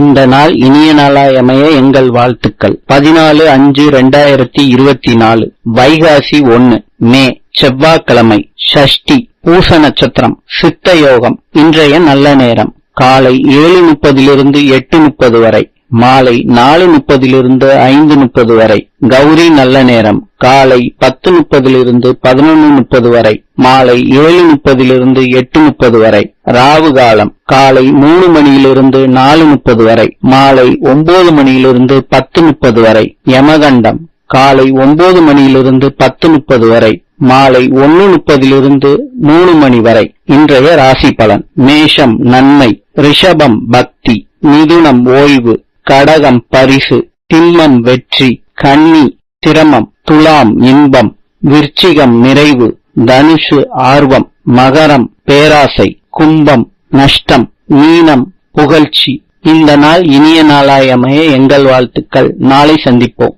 இந்த நாள் இனிய நாளாய் அமைய எங்கள் வாழ்த்துக்கள். பதினாலு அஞ்சு ரெண்டாயிரத்தி இருபத்தி நாலு வைகாசி ஒன்னு மே செவ்வாய்க்கிழமை ஷஷ்டி பூச நட்சத்திரம் சித்த யோகம் இன்றைய நல்ல நேரம். காலை ஏழு முப்பதிலிருந்து எட்டு முப்பது வரை மாலை நாலு முப்பதிலிருந்து ஐந்து முப்பது வரை கௌரி நல்ல நேரம் காலை பத்து முப்பதிலிருந்து பதினொன்று முப்பது வரை மாலை ஏழு முப்பதிலிருந்து எட்டு முப்பது வரை ராவு காலம் காலை மூணு மணியிலிருந்து நாலு முப்பது வரை மாலை ஒன்பது மணியிலிருந்து பத்து முப்பது வரை யமகண்டம் காலை ஒன்பது மணியிலிருந்து பத்து முப்பது வரை மாலை ஒன்னு முப்பதிலிருந்து மூணு மணி வரை இன்றைய ராசி பலன் மேஷம் நன்மை. ரிஷபம் பக்தி மிதுனம் ஓய்வு கடகம் பரிசு திம்மம் வெற்றி கன்னி சிரமம் துலாம் இன்பம் விருச்சிகம் நிறைவு தனுஷு ஆர்வம் மகரம் பேராசை கும்பம் நஷ்டம் மீனம் புகழ்ச்சி. இந்த நாள் இனிய நாளாயமையே எங்கள் வாழ்த்துக்கள். நாளை சந்திப்போம்.